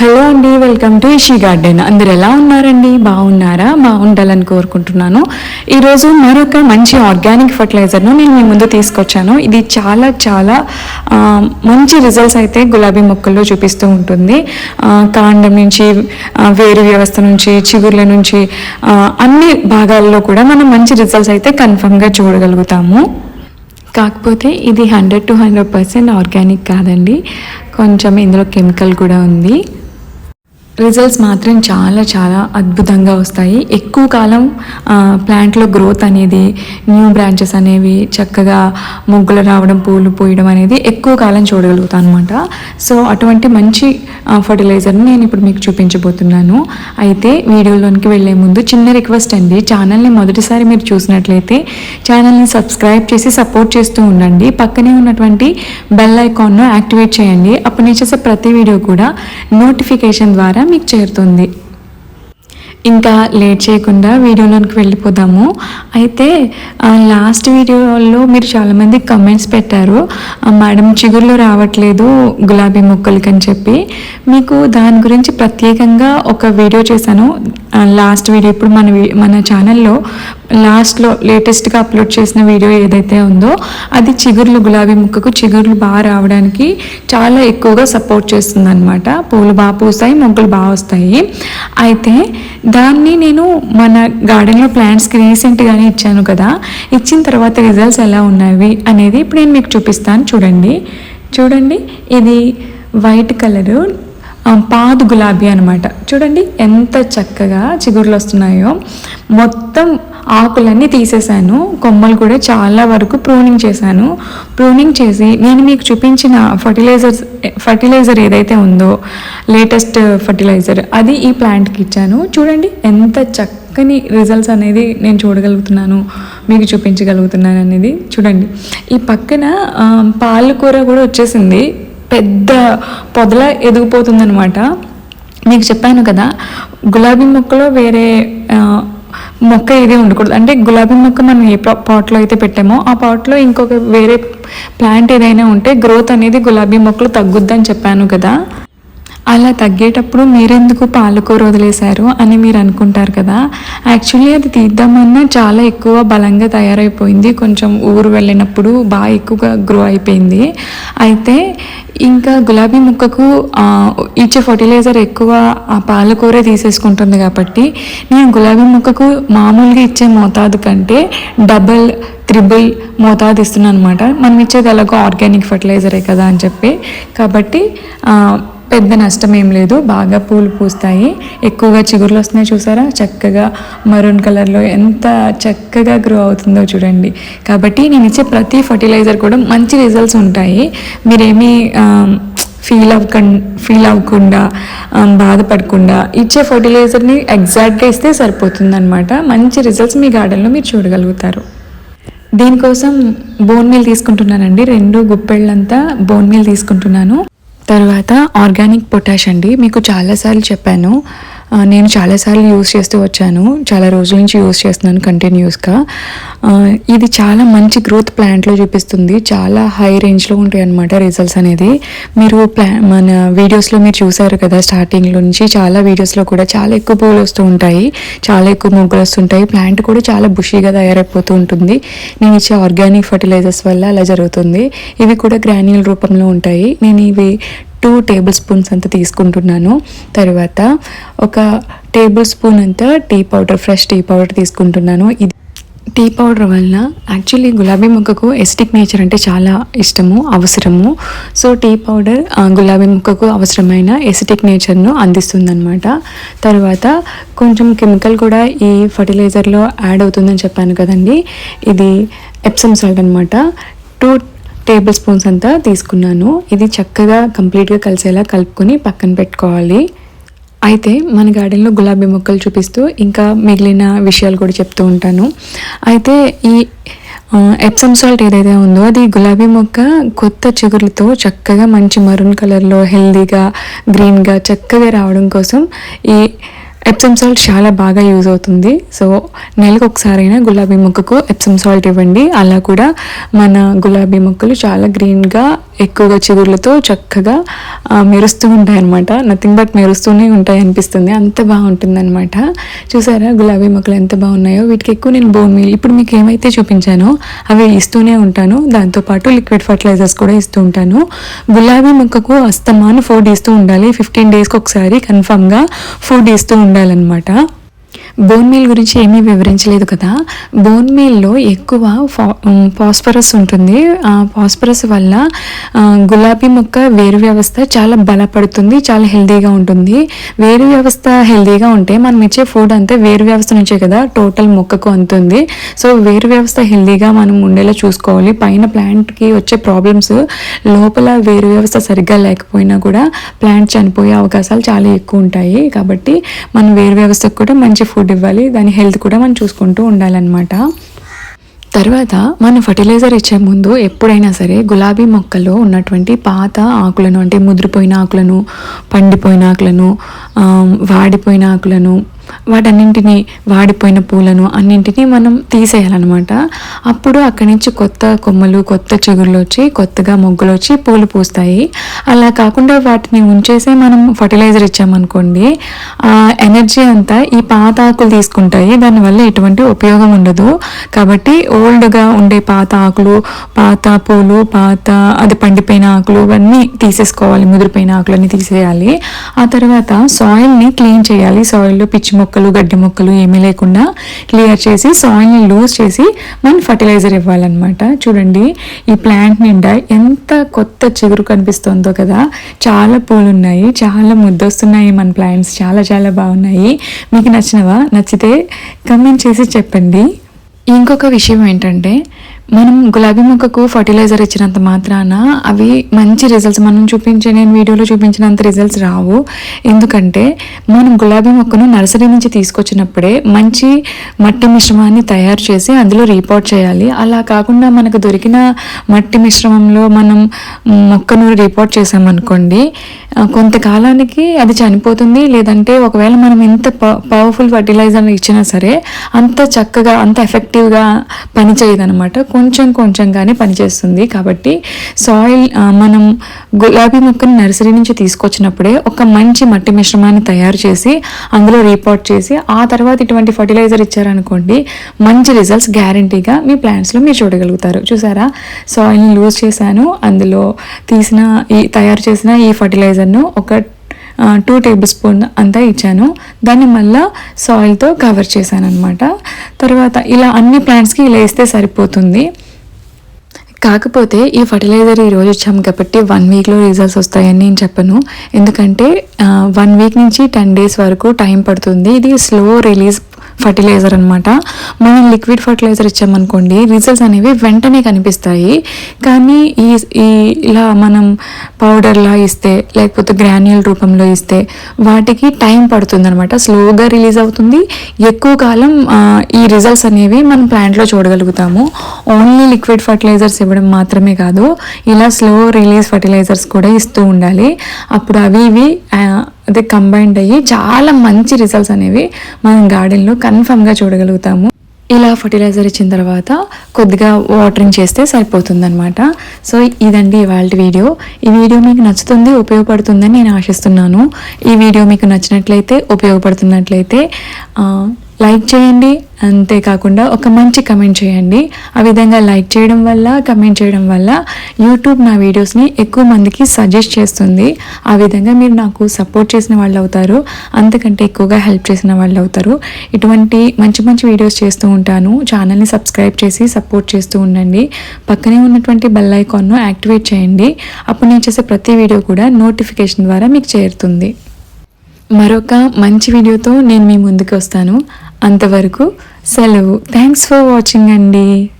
Hello అండి welcome to ఇషి garden అందరు ఎలా ఉన్నారండి? బాగున్నారా? బాగుండాలని కోరుకుంటున్నాను. ఈరోజు మరొక మంచి ఆర్గానిక్ ఫర్టిలైజర్ను నేను మీ ముందు తీసుకొచ్చాను. ఇది చాలా చాలా మంచి రిజల్ట్స్ అయితే గులాబీ మొక్కల్లో చూపిస్తూ ఉంటుంది. కాండం నుంచి వేరు వ్యవస్థ నుంచి చిగుర్ల నుంచి అన్ని భాగాల్లో కూడా మనం మంచి రిజల్ట్స్ అయితే కన్ఫర్మ్గా చూడగలుగుతాము. కాకపోతే ఇది hundred to hundred percent organic కాదండి. కొంచెం ఇందులో కెమికల్ కూడా ఉంది. రిజల్ట్స్ మాత్రం చాలా చాలా అద్భుతంగా వస్తాయి. ఎక్కువ కాలం ప్లాంట్లో గ్రోత్ అనేది న్యూ బ్రాంచెస్ అనేవి చక్కగా మొగ్గులు రావడం పూలు పోయడం అనేది ఎక్కువ కాలం చూడగలుగుతాను అనమాట సో అటువంటి మంచి ఫర్టిలైజర్ని నేను ఇప్పుడు మీకు చూపించబోతున్నాను. అయితే వీడియోలోనికి వెళ్ళే ముందు చిన్న రిక్వెస్ట్ అండి. ఛానల్ని మొదటిసారి మీరు చూసినట్లయితే ఛానల్ని సబ్స్క్రైబ్ చేసి సపోర్ట్ చేస్తూ ఉండండి. పక్కనే ఉన్నటువంటి బెల్ ఐకాన్ను యాక్టివేట్ చేయండి. అప్పుడు నేను చేసే ప్రతి వీడియో కూడా నోటిఫికేషన్ ద్వారా మీకు చేరుతుంది. ఇంకా లేట్ చేయకుండా వీడియోలోనికి వెళ్ళిపోదాము. అయితే లాస్ట్ వీడియోలో మీరు చాలామంది కమెంట్స్ పెట్టారు. మేడం చిగుర్లు రావట్లేదు గులాబీ మొక్కలకి అని చెప్పి. మీకు దాని గురించి ప్రత్యేకంగా ఒక వీడియో చేశాను. లాస్ట్ వీడియో ఇప్పుడు మన మన ఛానల్లో లాస్ట్లో లేటెస్ట్గా అప్లోడ్ చేసిన వీడియో ఏదైతే ఉందో అది చిగుర్లు గులాబీ ముక్కకు చిగుర్లు బాగా రావడానికి చాలా ఎక్కువగా సపోర్ట్ చేస్తుంది అనమాట పూలు బాగా పూస్తాయి మొగ్గలు బాగా వస్తాయి. అయితే దాన్ని నేను మన గార్డెన్లో ప్లాంట్స్కి రీసెంట్గానే ఇచ్చాను కదా. ఇచ్చిన తర్వాత రిజల్ట్స్ ఎలా ఉన్నాయి అనేది ఇప్పుడు నేను మీకు చూపిస్తాను. చూడండి. చూడండి. ఇది వైట్ కలరు. పాదు గులాబీ అనమాట చూడండి ఎంత చక్కగా చిగుర్లు వస్తున్నాయో. మొత్తం ఆకులన్నీ తీసేశాను. కొమ్మలు కూడా చాలా వరకు ప్రూనింగ్ చేశాను. ప్రూనింగ్ చేసి నేను మీకు చూపించిన ఫర్టిలైజర్స్ ఫర్టిలైజర్ ఏదైతే ఉందో లేటెస్ట్ ఫర్టిలైజర్ అది ఈ ప్లాంట్కి ఇచ్చాను. చూడండి ఎంత చక్కని రిజల్ట్స్ అనేది నేను చూడగలుగుతున్నాను. మీకు చూపించగలుగుతున్నాను అనేది. చూడండి. ఈ పక్కన పాలకూర కూడా వచ్చేసింది. పెద్ద పొదల ఎదిగిపోతుందనమాట మీకు చెప్పాను కదా గులాబీ మొక్కలో వేరే మొక్క ఏది ఉండకూడదు. అంటే గులాబీ మొక్క మనం ఏ పాట్లో అయితే పెట్టామో ఆ పాట్లో ఇంకొక వేరే ప్లాంట్ ఏదైనా ఉంటే గ్రోత్ అనేది గులాబీ మొక్కలు తగ్గుద్దని చెప్పాను కదా. అలా తగ్గేటప్పుడు మీరెందుకు పాలకూర వదిలేశారు అని మీరు అనుకుంటారు కదా? యాక్చువల్లీ అది తీద్దామన్నా చాలా ఎక్కువ బలంగా తయారైపోయింది. కొంచెం ఊరు వెళ్ళినప్పుడు బాగా ఎక్కువగా గ్రో అయిపోయింది. అయితే ఇంకా గులాబీ ముక్కకు ఇచ్చే ఫర్టిలైజర్ ఎక్కువ ఆ పాలకూరే తీసేసుకుంటుంది కాబట్టి నేను గులాబీ ముక్కకు మామూలుగా ఇచ్చే మోతాదు కంటే డబల్ త్రిబుల్ మోతాదు ఇస్తున్నాను అనమాట మనం ఇచ్చేది ఎలాగో ఆర్గానిక్ ఫర్టిలైజరే కదా అని చెప్పి. కాబట్టి పెద్ద నష్టం ఏం లేదు. బాగా పూలు పూస్తాయి. ఎక్కువగా చిగురులు వస్తున్నాయి చూసారా? చక్కగా మరూన్ కలర్లో ఎంత చక్కగా గ్రో అవుతుందో చూడండి. కాబట్టి నేను ఇచ్చే ప్రతి ఫర్టిలైజర్ కూడా మంచి రిజల్ట్స్ ఉంటాయి. మీరేమీ ఫీల్ అవ్వక ఫీల్ అవ్వకుండా బాధపడకుండా ఇచ్చే ఫర్టిలైజర్ని ఎగ్జాక్ట్గా ఇస్తే సరిపోతుంది అనమాట మంచి రిజల్ట్స్ మీ గార్డెన్లో మీరు చూడగలుగుతారు. దీనికోసం బోన్ మీల్ తీసుకుంటున్నానండి. రెండు గుప్పెళ్ళంతా బోన్ మీల్ తీసుకుంటున్నాను. తర్వాత ఆర్గానిక్ పొటాష్ అండి. మీకు చాలాసార్లు చెప్పాను. నేను చాలాసార్లు యూస్ చేస్తూ వచ్చాను. చాలా రోజుల నుంచి యూస్ చేస్తున్నాను కంటిన్యూస్గా ఇది చాలా మంచి గ్రోత్ ప్లాంట్లో చూపిస్తుంది. చాలా హై రేంజ్లో ఉంటాయి అన్నమాట రిజల్ట్స్ అనేది. మీరు ప్లా మన వీడియోస్లో మీరు చూసారు కదా స్టార్టింగ్లో నుంచి. చాలా వీడియోస్లో కూడా చాలా ఎక్కువ పూలు వస్తూ ఉంటాయి. చాలా ఎక్కువ మొగ్గలు వస్తుంటాయి ప్లాంట్ కూడా చాలా బుషీగా తయారైపోతూ ఉంటుంది. నేను ఇచ్చే ఆర్గానిక్ ఫర్టిలైజర్స్ వల్ల అలా జరుగుతుంది. ఇవి కూడా గ్రాన్యూల్ రూపంలో ఉంటాయి. నేను ఇవి టూ టేబుల్ స్పూన్స్ అంత తీసుకుంటున్నాను. తర్వాత ఒక టేబుల్ స్పూన్ అంత tea powder fresh tea powder తీసుకుంటున్నాను. ఇది టీ పౌడర్ వల్ల యాక్చువల్లీ గులాబీ మొక్కకు ఎస్టిక్ నేచర్ అంటే చాలా ఇష్టము అవసరము. సో టీ పౌడర్ గులాబీ మొక్కకు అవసరమైన ఎసిటిక్ నేచర్ను అందిస్తుందన్నమాట. తర్వాత కొంచెం కెమికల్ కూడా ఈ ఫర్టిలైజర్లో యాడ్ అవుతుందని చెప్పాను కదండి. ఇది ఎప్సమ్ సాల్ట్ అనమాట టూ టేబుల్ స్పూన్స్ అంతా తీసుకున్నాను. ఇది చక్కగా కంప్లీట్గా కలిసేలా కలుపుకొని పక్కన పెట్టుకోవాలి. అయితే మన గార్డెన్లో గులాబీ మొక్కలు చూపిస్తూ ఇంకా మిగిలిన విషయాలు కూడా చెప్తూ ఉంటాను. అయితే ఈ ఎప్సమ్ సాల్ట్ ఏదైతే ఉందో అది గులాబీ మొక్క కొత్త చిగురులతో చక్కగా మంచి మరూన్ కలర్లో హెల్దీగా గ్రీన్గా చక్కగా రావడం కోసం ఈ ఎప్సమ్ సాల్ట్ చాలా బాగా యూజ్ అవుతుంది. సో నెలకు ఒకసారైనా గులాబీ మొక్కకు ఎప్సమ్ సాల్ట్ ఇవ్వండి. అలా కూడా మన గులాబీ మొక్కలు చాలా గ్రీన్గా ఎక్కువగా చిగుర్లతో చక్కగా మెరుస్తూ ఉంటాయి అనమాట నథింగ్ బట్ మెరుస్తూనే ఉంటాయి అనిపిస్తుంది. అంత బాగుంటుందన్నమాట. చూసారా గులాబీ మొక్కలు ఎంత బాగున్నాయో? వీటికి ఎక్కువ నేను బోన్ మీల్ ఇప్పుడు మీకు ఏమైతే చూపించానో అవి ఇస్తూనే ఉంటాను. దాంతోపాటు లిక్విడ్ ఫర్టిలైజర్స్ కూడా ఇస్తూ ఉంటాను. గులాబీ మొక్కకు అస్తమాను ఫుడ్ ఇస్తూ ఉండాలి. ఫిఫ్టీన్ డేస్కి ఒకసారి కన్ఫామ్గా ఫుడ్ ఇస్తూ ఉండాలన్నమాట. బోన్ మీల్ గురించి ఏమీ వివరించలేదు కదా. బోన్ మీల్లో ఎక్కువ ఫా ఫాస్ఫరస్ ఉంటుంది. ఆ ఫాస్ఫరస్ వల్ల గులాబీ మొక్క వేరు వ్యవస్థ చాలా బలపడుతుంది చాలా హెల్దీగా ఉంటుంది. వేరు వ్యవస్థ హెల్దీగా ఉంటే మనం ఇచ్చే ఫుడ్ అంతా వేరు వ్యవస్థ నుంచే కదా టోటల్ మొక్కకు అందుతుంది సో వేరు వ్యవస్థ హెల్తీగా మనం ఉండేలా చూసుకోవాలి. పైన ప్లాంట్కి వచ్చే ప్రాబ్లమ్స్ లోపల వేరు వ్యవస్థ సరిగ్గా లేకపోయినా కూడా ప్లాంట్ చనిపోయే అవకాశాలు చాలా ఎక్కువ ఉంటాయి. కాబట్టి మనం వేరు వ్యవస్థకు కూడా మంచి ఫుడ్ ఇవ్వాలి. దాని హెల్త్ కూడా మనం చూసుకుంటూ ఉండాలన్నమాట. తర్వాత మనం ఫర్టిలైజర్ ఇచ్చే ముందు ఎప్పుడైనా సరే గులాబీ మొక్కలో ఉన్నటువంటి పాత ఆకులను అంటే ముదిరిపోయిన ఆకులను పండిపోయిన ఆకులను వాడిపోయిన ఆకులను వాటన్నింటినీ వాడిపోయిన పూలను అన్నింటినీ మనం తీసేయాలన్నమాట. అప్పుడు అక్కడి నుంచి కొత్త కొమ్మలు కొత్త చిగుళ్ళు వచ్చి కొత్తగా మొగ్గలు వచ్చి పూలు పూస్తాయి. అలా కాకుండా వాటిని ఉంచేసే మనం ఫర్టిలైజర్ ఇచ్చామనుకోండి ఆ ఎనర్జీ అంతా ఈ పాత ఆకులు తీసుకుంటాయి. దానివల్ల ఎటువంటి ఉపయోగం ఉండదు. కాబట్టి ఓల్డ్గా ఉండే పాత ఆకులు పాత పూలు పాత అది పండిపోయిన ఆకులు ఇవన్నీ తీసేసుకోవాలి. ముదిరిపోయిన ఆకులన్నీ తీసేయాలి. ఆ తర్వాత సాయిల్ని క్లీన్ చేయాలి. సాయిల్లో పిచ్చి మొక్కలు గడ్డి మొక్కలు ఏమీ లేకుండా క్లియర్ చేసి సాయిల్ని లూజ్ చేసి మనం ఫర్టిలైజర్ ఇవ్వాలన్నమాట. చూడండి ఈ ప్లాంట్ నిండా ఎంత కొత్త చిగురు కనిపిస్తుందో కదా. చాలా పూలు ఉన్నాయి చాలా ముద్దొస్తున్నాయి మన ప్లాంట్స్ చాలా చాలా బాగున్నాయి. మీకు నచ్చినవా? నచ్చితే కమెంట్ చేసి చెప్పండి. ఇంకొక విషయం ఏంటంటే మనం గులాబీ మొక్కకు ఫర్టిలైజర్ ఇచ్చినంత మాత్రాన అవి మంచి రిజల్ట్స్ మనం చూపించే నేను వీడియోలో చూపించినంత రిజల్ట్స్ రావు. ఎందుకంటే మనం గులాబీ మొక్కను నర్సరీ నుంచి తీసుకొచ్చినప్పుడే మంచి మట్టి మిశ్రమాన్ని తయారు చేసి అందులో రీపోర్ట్ చేయాలి. అలా కాకుండా మనకు దొరికిన మట్టి మిశ్రమంలో మనం మొక్కను రిపోర్ట్ చేసామనుకోండి కొంతకాలానికి అది చనిపోతుంది. లేదంటే ఒకవేళ మనం ఎంత పవర్ఫుల్ ఫర్టిలైజర్ ఇచ్చినా సరే అంత చక్కగా అంత ఎఫెక్టివ్ పనిచేయదు అనమాట కొంచెం కొంచెంగానే పనిచేస్తుంది. కాబట్టి సాయిల్ మనం గులాబీ మొక్కని నర్సరీ నుంచి తీసుకొచ్చినప్పుడే ఒక మంచి మట్టి మిశ్రమాన్ని తయారు చేసి అందులో రీపోర్ట్ చేసి ఆ తర్వాత ఇటువంటి ఫర్టిలైజర్ ఇచ్చారనుకోండి మంచి రిజల్ట్స్ గ్యారంటీగా మీ ప్లాంట్స్లో మీరు చూడగలుగుతారు. చూసారా? సాయిల్ని లూజ్ చేశాను. అందులో తీసిన ఈ తయారు చేసిన ఈ ఫర్టిలైజర్ను ఒక టూ టేబుల్ స్పూన్ అంతా ఇచ్చాను. దాన్ని మళ్ళా సాయిల్తో కవర్ చేశాను అనమాట తర్వాత ఇలా అన్ని ప్లాంట్స్కి ఇలా వేస్తే సరిపోతుంది. కాకపోతే ఈ ఫర్టిలైజర్ ఈ రోజు ఇచ్చాం కాబట్టి వన్ వీక్లో రిజల్ట్స్ వస్తాయని నేను చెప్పను. ఎందుకంటే వన్ వీక్ నుంచి టెన్ డేస్ వరకు టైం పడుతుంది. ఇది స్లో రిలీజ్ ఫర్టిలైజర్ అనమాట మనం లిక్విడ్ ఫర్టిలైజర్ ఇచ్చామనుకోండి రిజల్ట్స్ అనేవి వెంటనే కనిపిస్తాయి. కానీ ఈ ఈ ఇలా మనం పౌడర్లా ఇస్తే లేకపోతే గ్రాన్యుల్ రూపంలో ఇస్తే వాటికి టైం పడుతుంది అనమాట స్లోగా రిలీజ్ అవుతుంది. ఎక్కువ కాలం ఈ రిజల్ట్స్ అనేవి మనం ప్లాంట్లో చూడగలుగుతాము. ఓన్లీ లిక్విడ్ ఫర్టిలైజర్స్ ఇవ్వడం మాత్రమే కాదు ఇలా స్లో రిలీజ్ ఫర్టిలైజర్స్ కూడా ఇస్తూ ఉండాలి. అప్పుడు అవి ఇవి అదే కంబైన్డ్ అయ్యి చాలా మంచి రిజల్ట్స్ అనేవి మనం గార్డెన్లో కన్ఫర్మ్గా చూడగలుగుతాము. ఇలా ఫర్టిలైజర్ ఇచ్చిన తర్వాత కొద్దిగా వాటరింగ్ చేస్తే సరిపోతుందన్నమాట. సో ఇదండి ఇవాళ వీడియో ఈ వీడియో మీకు నచ్చుతుంది ఉపయోగపడుతుందని నేను ఆశిస్తున్నాను. ఈ వీడియో మీకు నచ్చినట్లయితే ఉపయోగపడుతున్నట్లయితే లైక్ చేయండి. అంతేకాకుండా ఒక మంచి కమెంట్ చేయండి. ఆ విధంగా లైక్ చేయడం వల్ల కమెంట్ చేయడం వల్ల యూట్యూబ్ నా వీడియోస్ని ఎక్కువ మందికి సజెస్ట్ చేస్తుంది. ఆ విధంగా మీరు నాకు సపోర్ట్ చేసిన వాళ్ళు అవుతారు. అంతకంటే ఎక్కువగా హెల్ప్ చేసిన వాళ్ళు అవుతారు. ఇటువంటి మంచి మంచి వీడియోస్ చేస్తూ ఉంటాను. ఛానల్ని సబ్స్క్రైబ్ చేసి సపోర్ట్ చేస్తూ ఉండండి. పక్కనే ఉన్నటువంటి బెల్ ఐకాన్ను యాక్టివేట్ చేయండి. అప్పుడు నేను చేసే ప్రతి వీడియో కూడా నోటిఫికేషన్ ద్వారా మీకు చేరుతుంది. మరొక మంచి వీడియోతో నేను మీ ముందుకు వస్తాను. అంతవరకు సెలవు. థ్యాంక్స్ ఫర్ వాచింగ్ అండి.